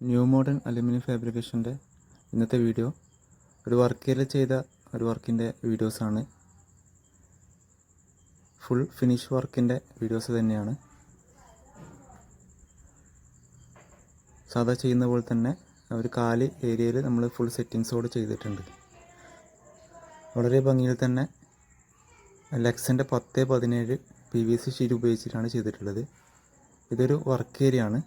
New modern aluminium ഫാബ്രിക്കേഷന്റെ ഇന്നത്തെ video. ഒരു വർക്കിൽ ചെയ്ത ഒരു വർക്കിന്റെ വീഡിയോസാണ്. ഫുൾ ഫിനിഷ് വർക്കിന്റെ വീഡിയോസ് തന്നെയാണ്. സാധാ ചെയ്യുന്ന പോലെ തന്നെ ഒരു കാൽ ഏരിയയിൽ നമ്മൾ ഫുൾ സെറ്റിങ്സോട് ചെയ്തിട്ടുണ്ട്. വളരെ ഭംഗിയിൽ തന്നെ ലെക്സിന്റെ പത്ത് പതിനേഴ് പി വി സി ഷീറ്റ് ഉപയോഗിച്ചിട്ടാണ് ചെയ്തിട്ടുള്ളത്. ഇതൊരു വർക്ക് ഏരിയ ആണ്.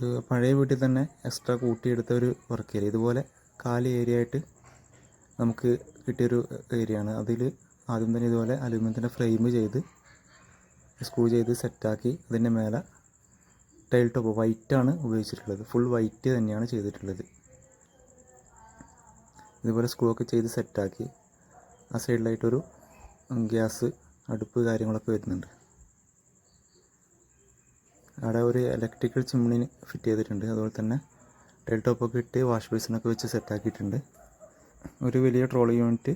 ഒരു പഴയ വീട്ടിൽ തന്നെ എക്സ്ട്രാ കൂട്ടിയെടുത്ത ഒരു വർക്ക് ഏരിയ ഇതുപോലെ കാൽ ഏരിയ ആയിട്ട് നമുക്ക് കിട്ടിയൊരു ഏരിയ ആണ്. അതിൽ ആദ്യം തന്നെ ഇതുപോലെ അലുമിനിയത്തിന്റെ ഫ്രെയിം ചെയ്ത് സ്ക്രൂ ചെയ്ത് സെറ്റാക്കി അതിന്റെ മേലെ ടൈൽ ടോപ്പ് വൈറ്റ് ആണ് ഉപയോഗിച്ചിട്ടുള്ളത്. ഫുൾ വൈറ്റ് തന്നെയാണ് ചെയ്തിട്ടുള്ളത്. ഇതുപോലെ സ്ക്രൂ ഒക്കെ ചെയ്ത് സെറ്റാക്കി ആ സൈഡിലായിട്ടൊരു ഗ്യാസ് അടുപ്പ് കാര്യങ്ങളൊക്കെ വരുന്നുണ്ട്. അവിടെ ഒരു ഇലക്ട്രിക്കൽ ചിമ്മിണി ഫിറ്റ് ചെയ്തിട്ടുണ്ട്. അതുപോലെ തന്നെ ടെൽ ടോപ്പൊക്കെ ഇട്ട് വാഷ് ബേസിനൊക്കെ വെച്ച് സെറ്റാക്കിയിട്ടുണ്ട് ഒരു വലിയ ട്രോളി യൂണിറ്റ്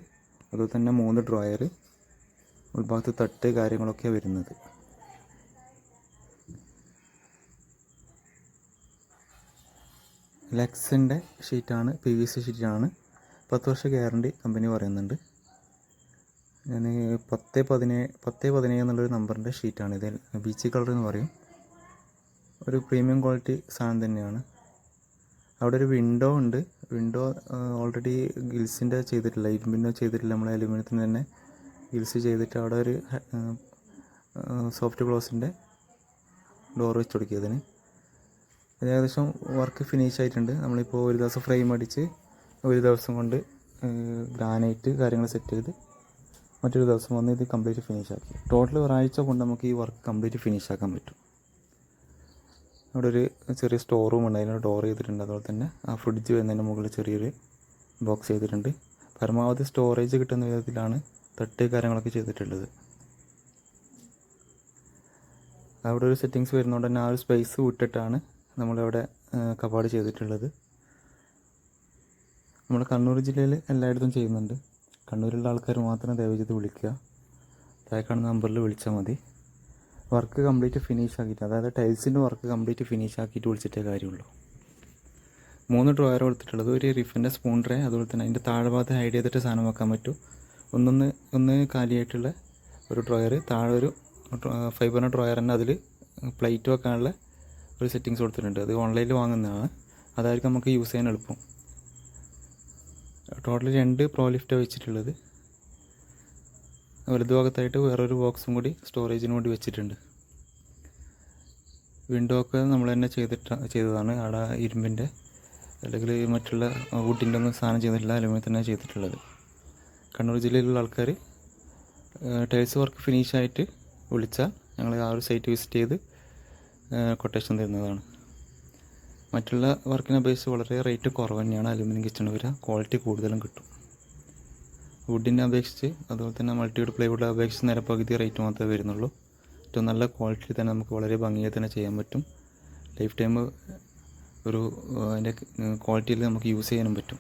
അതുപോലെ തന്നെ മൂന്ന് ഡ്രോയർ ഉൾഭാഗത്ത് തട്ട് കാര്യങ്ങളൊക്കെ വരുന്നത്. ലെക്സിന്റെ ഷീറ്റാണ് പി വി സി ഷീറ്റാണ് പത്ത് വർഷ ഗ്യാരണ്ടി കമ്പനി പറയുന്നുണ്ട്. ഞാൻ പത്ത് പതിനേഴ് പത്ത് പതിനേഴ് എന്നുള്ളൊരു നമ്പറിന്റെ ഷീറ്റാണ് ഇത് ബീച്ച് കളർ എന്ന് പറയും. ഒരു പ്രീമിയം ക്വാളിറ്റി സാധനം തന്നെയാണ്. അവിടെ ഒരു വിൻഡോ ഉണ്ട്. വിൻഡോ ഓൾറെഡി ഗിൽസിന്റെ ചെയ്തിട്ടില്ല. ഇരുമ്പിന്റെ ചെയ്തിട്ടില്ല. നമ്മൾ അലുമിനിയത്തിന് തന്നെ ഗിൽസ് ചെയ്തിട്ട് അവിടെ ഒരു സോഫ്റ്റ് ഗ്ലോസിന്റെ ഡോർ വെച്ച് കൊടുക്കിയതിന് അത് ഏകദേശം വർക്ക് ഫിനിഷ് ആയിട്ടുണ്ട്. നമ്മളിപ്പോൾ ഒരു ദിവസം ഫ്രെയിം അടിച്ച് ഒരു ദിവസം കൊണ്ട് ഗ്രാനൈറ്റ് കാര്യങ്ങൾ സെറ്റ് ചെയ്ത് മറ്റൊരു ദിവസം വന്ന് ഇത് കംപ്ലീറ്റ് ഫിനിഷ് ആക്കി. ടോട്ടൽ ഒരാഴ്ച കൊണ്ട് നമുക്ക് ഈ വർക്ക് കംപ്ലീറ്റ് ഫിനിഷ് ആക്കാൻ പറ്റും. അവിടെ ഒരു ചെറിയ സ്റ്റോർ റൂം ഉണ്ട്. അതിനൊരു ഡോർ ചെയ്തിട്ടുണ്ട്. അതുപോലെ തന്നെ ആ ഫ്രിഡ്ജ് വരുന്നതിന് മുകളിൽ ചെറിയൊരു ബോക്സ് ചെയ്തിട്ടുണ്ട്. പരമാവധി സ്റ്റോറേജ് കിട്ടുന്ന വിധത്തിലാണ് തട്ട് കാര്യങ്ങളൊക്കെ ചെയ്തിട്ടുള്ളത്. അവിടെ ഒരു സെറ്റിങ്സ് വരുന്നതുകൊണ്ട് തന്നെ ആ ഒരു സ്പേസ് വിട്ടിട്ടാണ് നമ്മളിവിടെ കപാട് ചെയ്തിട്ടുള്ളത്. നമ്മൾ കണ്ണൂർ ജില്ലയിൽ എല്ലായിടത്തും ചെയ്യുന്നുണ്ട്. കണ്ണൂരിലുള്ള ആൾക്കാർ മാത്രം ദയവ് ചെയ്ത് വിളിക്കുക. താഴെ കാണുന്ന നമ്പറിൽ വിളിച്ചാൽ മതി. വർക്ക് കംപ്ലീറ്റ് ഫിനിഷ് ആക്കിയിട്ട് അതായത് ടൈൽസിന്റെ വർക്ക് കംപ്ലീറ്റ് ഫിനിഷ് ആക്കിയിട്ട് വിളിച്ചിട്ടേ കാര്യമുള്ളൂ. മൂന്ന് ഡ്രോയർ കൊടുത്തിട്ടുള്ളത് ഒരു റിഫിന്റെ സ്പൂൺ ട്രേ അതുപോലെ തന്നെ അതിന്റെ താഴ്ഭാഗത്ത് ഹൈഡ് ചെയ്തിട്ട് സാധനം വെക്കാൻ പറ്റും. ഒന്നൊന്ന് ഒന്ന് കാലിയായിട്ടുള്ള ഒരു ഡ്രോയർ താഴെ ഒരു ഫൈബറിന്റെ ഡ്രോയർ തന്നെ അതിൽ പ്ലേറ്റ് വെക്കാനുള്ള ഒരു സെറ്റിങ്സ് കൊടുത്തിട്ടുണ്ട്. അത് ഓൺലൈനിൽ വാങ്ങുന്നതാണ്. അതായിരിക്കും നമുക്ക് യൂസ് ചെയ്യാൻ എളുപ്പം. ടോട്ടൽ രണ്ട് പ്രോ ലിഫ്റ്റ് വെച്ചിട്ടുള്ളത്. വലതുഭാഗത്തായിട്ട് വേറൊരു ബോക്സും കൂടി സ്റ്റോറേജിന് വേണ്ടി വെച്ചിട്ടുണ്ട്. വിൻഡോ ഒക്കെ നമ്മൾ തന്നെ ചെയ്തിട്ട് ചെയ്തതാണ്. അവിടെ ഇരുമ്പിന്റെ അല്ലെങ്കിൽ മറ്റുള്ള വുഡിന്റെ ഒന്നും സാധനം ചെയ്തിട്ടില്ല. അലുമിനിയം തന്നെ ചെയ്തിട്ടുള്ളത്. കണ്ണൂർ ജില്ലയിലുള്ള ആൾക്കാർ ടൈൽസ് വർക്ക് ഫിനിഷ് ആയിട്ട് വിളിച്ചാൽ ഞങ്ങൾ ആ ഒരു സൈറ്റ് വിസിറ്റ് ചെയ്ത് കൊട്ടേഷൻ തരുന്നതാണ്. മറ്റുള്ള വർക്കിനെ അപേക്ഷിച്ച് വളരെ റേറ്റ് കുറവ് തന്നെയാണ് അലുമിനിയം കിച്ചൺ വരിക. ക്വാളിറ്റി കൂടുതലും കിട്ടും. വുഡിനെ അപേക്ഷിച്ച് അതുപോലെ തന്നെ മൾട്ടിവുഡ് പ്ലൈവുഡ് അപേക്ഷിച്ച് നേരെ പകുതി റേറ്റ് മാത്രമേ വരുന്നുള്ളൂ. ഏറ്റവും നല്ല ക്വാളിറ്റി തന്നെ നമുക്ക് വളരെ ഭംഗിയായി തന്നെ ചെയ്യാൻ പറ്റും. ലൈഫ് ടൈം ഒരു അതിന്റെ ക്വാളിറ്റിയിൽ നമുക്ക് യൂസ് ചെയ്യാനും പറ്റും.